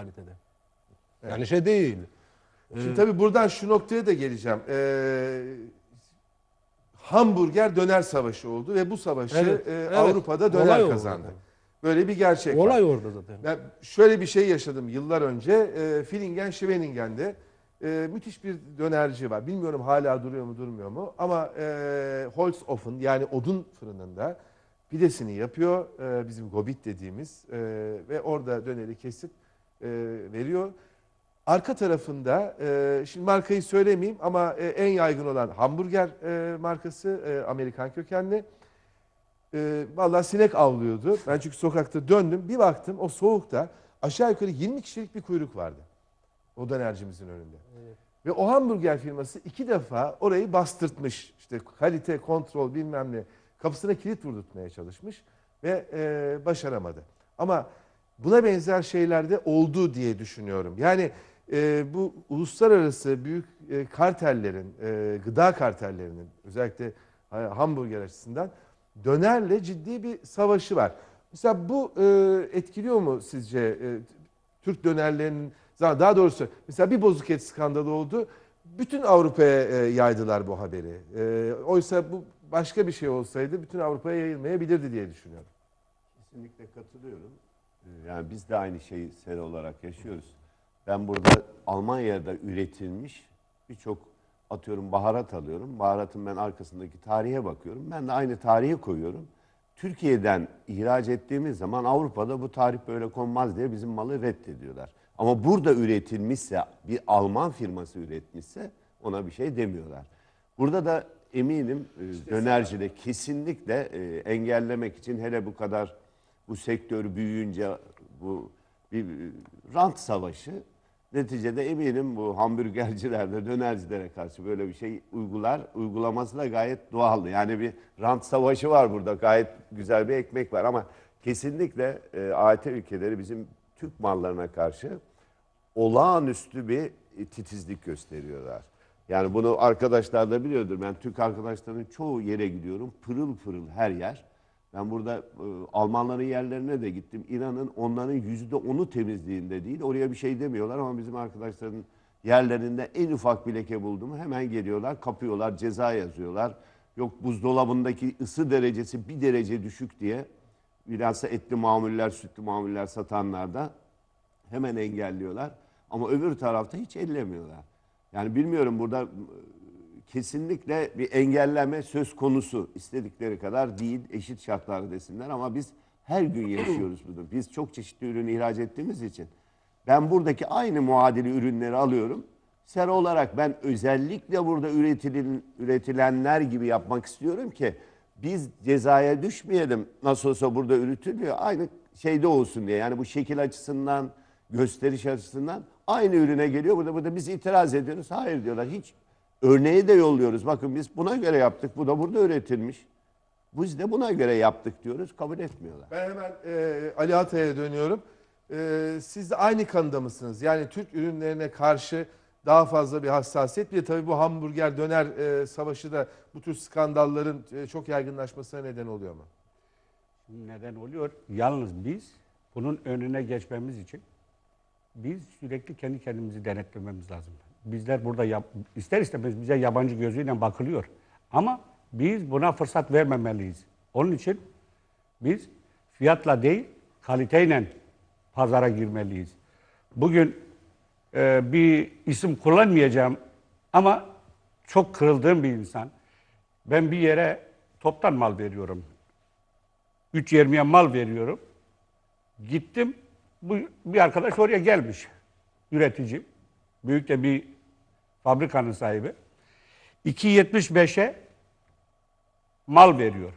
kalitede. Yani şey değil. Şimdi tabii buradan şu noktaya da geleceğim. Ee, hamburger döner savaşı oldu ve bu savaşı Evet, e, evet. Avrupa'da döner Olay kazandı. Böyle bir gerçek var. Olay orada zaten. Ben şöyle bir şey yaşadım yıllar önce. E, Villingen Schwenningen'de e, müthiş bir dönerci var. Bilmiyorum hala duruyor mu durmuyor mu. Ama e, Holzofen yani odun fırınında pidesini yapıyor. E, bizim gobit dediğimiz. E, ve orada döneri kesip e, veriyor. Arka tarafında, e, şimdi markayı söylemeyeyim ama e, en yaygın olan hamburger e, markası e, Amerikan kökenli. E, vallahi sinek avlıyordu. Ben çünkü sokakta döndüm. Bir baktım o soğukta aşağı yukarı 20 kişilik bir kuyruk vardı. O dönercimizin önünde. Ve o hamburger firması iki defa orayı bastırtmış. İşte kalite, kontrol bilmem ne. Kapısına kilit vurdurtmaya çalışmış ve e, başaramadı. Ama buna benzer şeyler de oldu diye düşünüyorum. Yani e, bu uluslararası büyük e, kartellerin, e, gıda kartellerinin özellikle hamburger açısından dönerle ciddi bir savaşı var. Mesela bu e, etkiliyor mu sizce e, Türk dönerlerinin daha doğrusu mesela bir bozuk et skandalı oldu. Bütün Avrupa'ya e, yaydılar bu haberi. E, oysa bu başka bir şey olsaydı bütün Avrupa'ya yayılmayabilirdi diye düşünüyorum. Kesinlikle katılıyorum. Yani biz de aynı şeyi seri olarak yaşıyoruz. Ben burada Almanya'da üretilmiş birçok atıyorum baharat alıyorum. Baharatın ben arkasındaki tarihe bakıyorum. Ben de aynı tarihi koyuyorum. Türkiye'den ihraç ettiğimiz zaman Avrupa'da bu tarih böyle konmaz diye bizim malı reddediyorlar. Ama burada üretilmişse, bir Alman firması üretmişse ona bir şey demiyorlar. Burada da eminim e, dönercide kesinlikle e, engellemek için hele bu kadar bu sektör büyüyünce bu bir rant savaşı neticede eminim bu hamburgercilerle dönercilere karşı böyle bir şey uygular. Uygulaması da gayet doğaldı. Yani bir rant savaşı var burada. Gayet güzel bir ekmek var ama kesinlikle e, AYT ülkeleri bizim Türk mallarına karşı olağanüstü bir titizlik gösteriyorlar. Yani bunu arkadaşlar da biliyordur. Ben Türk arkadaşların çoğu yere gidiyorum. Pırıl pırıl her yer. Ben burada e, Almanların yerlerine de gittim. İnanın onların yüzde onu temizliğinde değil. Oraya bir şey demiyorlar ama bizim arkadaşların yerlerinde en ufak bir leke buldu mu hemen geliyorlar, kapıyorlar, ceza yazıyorlar. Yok buzdolabındaki ısı derecesi bir derece düşük diye bilhassa etli mamuller, sütlü mamuller satanlar da hemen engelliyorlar. Ama öbür tarafta hiç ellemiyorlar. Yani bilmiyorum burada kesinlikle bir engelleme söz konusu. istedikleri kadar değil, eşit şartlar desinler ama biz her gün yaşıyoruz bunu. Biz çok çeşitli ürün ihraç ettiğimiz için. Ben buradaki aynı muadili ürünleri alıyorum. Sera olarak ben özellikle burada üretilen, üretilenler gibi yapmak istiyorum ki biz cezaya düşmeyelim. Nasıl olsa burada üretiliyor. Aynı şeyde olsun diye. Yani bu şekil açısından, gösteriş açısından aynı ürüne geliyor. Burada burada biz itiraz ediyoruz. Hayır diyorlar. Hiç örneği de yolluyoruz. Bakın biz buna göre yaptık. Bu da burada üretilmiş. Biz de buna göre yaptık diyoruz. Kabul etmiyorlar. Ben hemen e, Ali Atay'a dönüyorum. E, siz de aynı kanıda mısınız? Yani Türk ürünlerine karşı daha fazla bir hassasiyet. Bir de tabii bu hamburger döner e, savaşı da bu tür skandalların e, çok yaygınlaşmasına neden oluyor mu? Neden oluyor? Yalnız biz bunun önüne geçmemiz için biz sürekli kendi kendimizi denetlememiz lazım. Bizler burada yap, ister istemez bize yabancı gözüyle bakılıyor. Ama biz buna fırsat vermemeliyiz. Onun için biz fiyatla değil kaliteyle pazara girmeliyiz. Bugün e, bir isim kullanmayacağım ama çok kırıldığım bir insan. Ben bir yere toptan mal veriyorum. 3.20'ye mal veriyorum. Gittim. Bu bir arkadaş oraya gelmiş. Üretici. Büyük de bir fabrikanın sahibi. 2.75'e mal veriyor.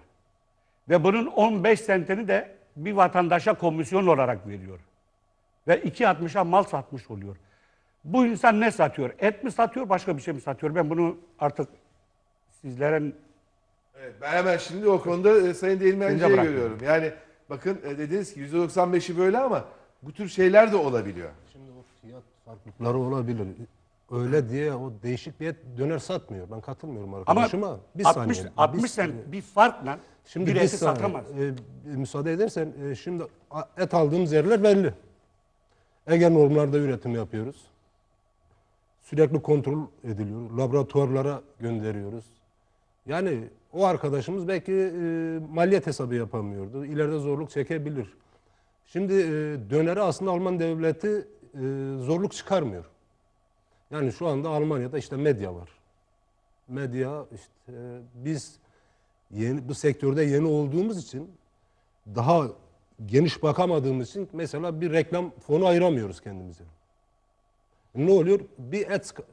Ve bunun 15 sentini de bir vatandaşa komisyon olarak veriyor. Ve 2.60'a mal satmış oluyor. Bu insan ne satıyor? Et mi satıyor, başka bir şey mi satıyor? Ben bunu artık sizlerin Evet, ben hemen şimdi o konuda e, Sayın bırakıyorum. görüyorum. Yani bakın e, dediniz ki %95'i böyle ama bu tür şeyler de olabiliyor. Şimdi o fiyat farklılıkları olabilir. Öyle diye o değişik bir et döner satmıyor. Ben katılmıyorum ama arkadaşıma. bir 60, saniye. 60 Bir sen bir farkla Şimdi bir eti saniye. satamaz. Ee, müsaade edersen e, şimdi et aldığımız yerler belli. Ege normlarda üretim yapıyoruz. Sürekli kontrol ediliyor. Laboratuvarlara gönderiyoruz. Yani o arkadaşımız belki e, maliyet hesabı yapamıyordu. İleride zorluk çekebilir. Şimdi e, döneri aslında Alman devleti e, zorluk çıkarmıyor. Yani şu anda Almanya'da işte medya var. Medya işte biz yeni bu sektörde yeni olduğumuz için daha geniş bakamadığımız için mesela bir reklam fonu ayıramıyoruz kendimize. Ne oluyor? Bir et sk-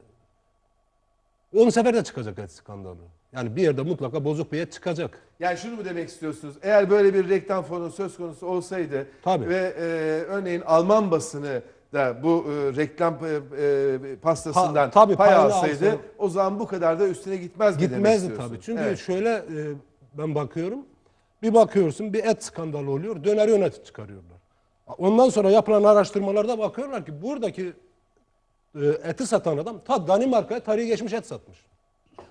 10 seferde çıkacak et skandalı. Yani bir yerde mutlaka bozuk bir et çıkacak. Yani şunu mu demek istiyorsunuz? Eğer böyle bir reklam fonu söz konusu olsaydı Tabii. ve e, örneğin Alman basını da bu e, reklam e, e, pastasından Ha, tabii, pay alsaydı o zaman bu kadar da üstüne gitmez mi Gitmezdi tabii. Çünkü Evet. şöyle e, ben bakıyorum. Bir bakıyorsun bir et skandalı oluyor. Döneri öne çıkarıyorlar. Ondan sonra yapılan araştırmalarda bakıyorlar ki buradaki e, eti satan adam ta Danimarka'ya tarihi geçmiş et satmış.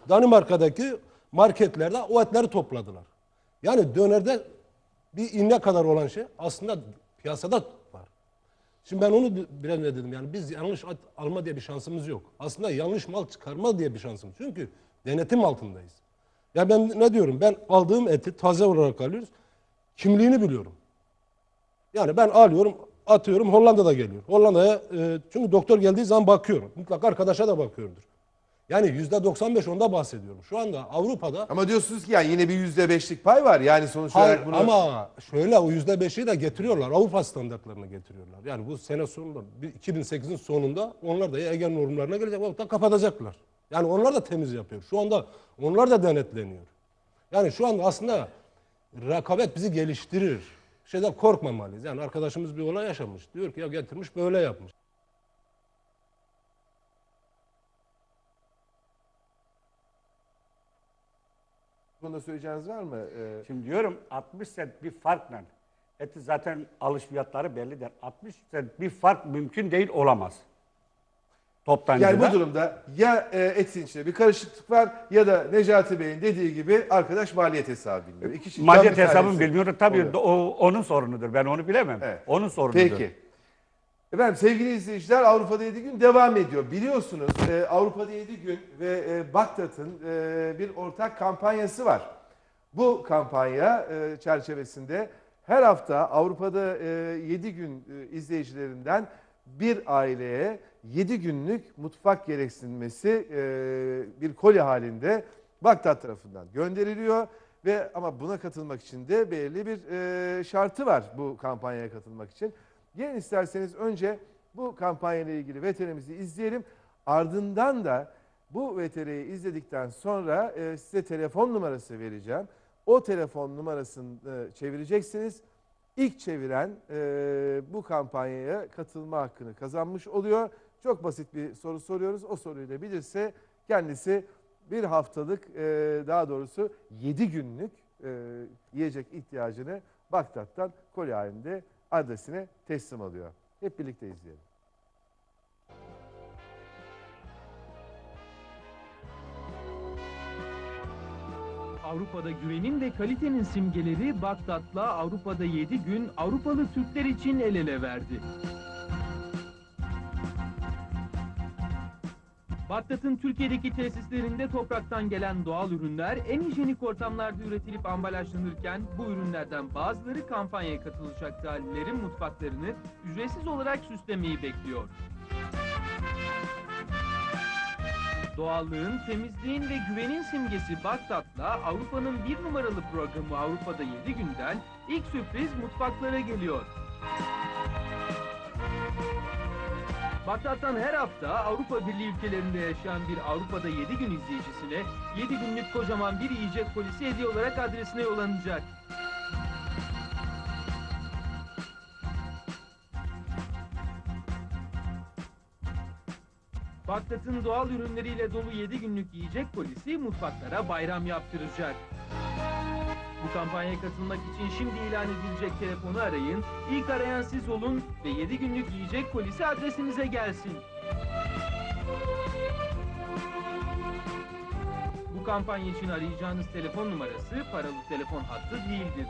Danimarka'daki marketlerde o etleri topladılar. Yani dönerde bir inne kadar olan şey aslında piyasada var. Şimdi ben onu biraz ne dedim yani biz yanlış at alma diye bir şansımız yok. Aslında yanlış mal çıkarma diye bir şansımız. Çünkü denetim altındayız. Ya ben ne diyorum ben aldığım eti taze olarak alıyoruz. Kimliğini biliyorum. Yani ben alıyorum atıyorum Hollanda'da geliyor. Hollanda'ya e, çünkü doktor geldiği zaman bakıyorum. Mutlaka arkadaşa da bakıyordur. Yani yüzde 95 onda bahsediyorum. Şu anda Avrupa'da Ama diyorsunuz ki yani yine bir yüzde beşlik pay var. Yani sonuç Hayır, olarak bunu... ama şöyle o yüzde beşi de getiriyorlar. Avrupa standartlarına getiriyorlar. Yani bu sene sonunda bir 2008'in sonunda onlar da Ege normlarına gelecek. O da kapatacaklar. Yani onlar da temiz yapıyor. Şu anda onlar da denetleniyor. Yani şu anda aslında rekabet bizi geliştirir. Şeyden korkmamalıyız. Yani arkadaşımız bir olay yaşamış. Diyor ki ya getirmiş böyle yapmış. Konuda söyleyeceğiniz var mı? Ee, Şimdi diyorum 60 sent bir farkla eti zaten alış fiyatları bellidir. 60 sent bir fark mümkün değil olamaz. Toptancıda. yani bu durumda ya e, etin içinde bir karışıklık var ya da Necati Bey'in dediği gibi arkadaş maliyet hesabı bilmiyor. İki şeyden Maliyet hesabını tanesi bilmiyorum. Tabii oluyor. o, onun sorunudur. Ben onu bilemem. Evet. Onun sorunudur. Peki. Efendim sevgili izleyiciler Avrupa'da 7 gün devam ediyor. Biliyorsunuz e, Avrupa'da 7 gün ve e, Bagdat'ın e, bir ortak kampanyası var. Bu kampanya e, çerçevesinde her hafta Avrupa'da e, 7 gün e, izleyicilerinden bir aileye 7 günlük mutfak gereksinmesi e, bir koli halinde Bagdat tarafından gönderiliyor ve ama buna katılmak için de belirli bir e, şartı var bu kampanyaya katılmak için. Gelin isterseniz önce bu kampanyayla ilgili veterimizi izleyelim. Ardından da bu VTR'yi izledikten sonra e, size telefon numarası vereceğim. O telefon numarasını e, çevireceksiniz. İlk çeviren e, bu kampanyaya katılma hakkını kazanmış oluyor. Çok basit bir soru soruyoruz. O soruyu da bilirse kendisi bir haftalık e, daha doğrusu 7 günlük e, yiyecek ihtiyacını Bagdat'tan koli halinde adresine teslim alıyor. Hep birlikte izleyelim. Avrupa'da güvenin ve kalitenin simgeleri Bagdat'la Avrupa'da 7 gün Avrupalı Türkler için el ele verdi. Bagdat'ın Türkiye'deki tesislerinde topraktan gelen doğal ürünler en hijyenik ortamlarda üretilip ambalajlanırken bu ürünlerden bazıları kampanyaya katılacak dahillerin mutfaklarını ücretsiz olarak süslemeyi bekliyor. Doğallığın, temizliğin ve güvenin simgesi Bagdat'la Avrupa'nın bir numaralı programı Avrupa'da 7 günden ilk sürpriz mutfaklara geliyor. Bagdat'tan her hafta Avrupa Birliği ülkelerinde yaşayan bir Avrupa'da 7 gün izleyicisine 7 günlük kocaman bir yiyecek polisi hediye olarak adresine yollanacak. Bagdat'ın doğal ürünleriyle dolu 7 günlük yiyecek polisi mutfaklara bayram yaptıracak. Bu kampanyaya katılmak için şimdi ilan edilecek telefonu arayın. İlk arayan siz olun ve 7 günlük yiyecek polisi adresinize gelsin. Bu kampanya için arayacağınız telefon numarası paralı telefon hattı değildir.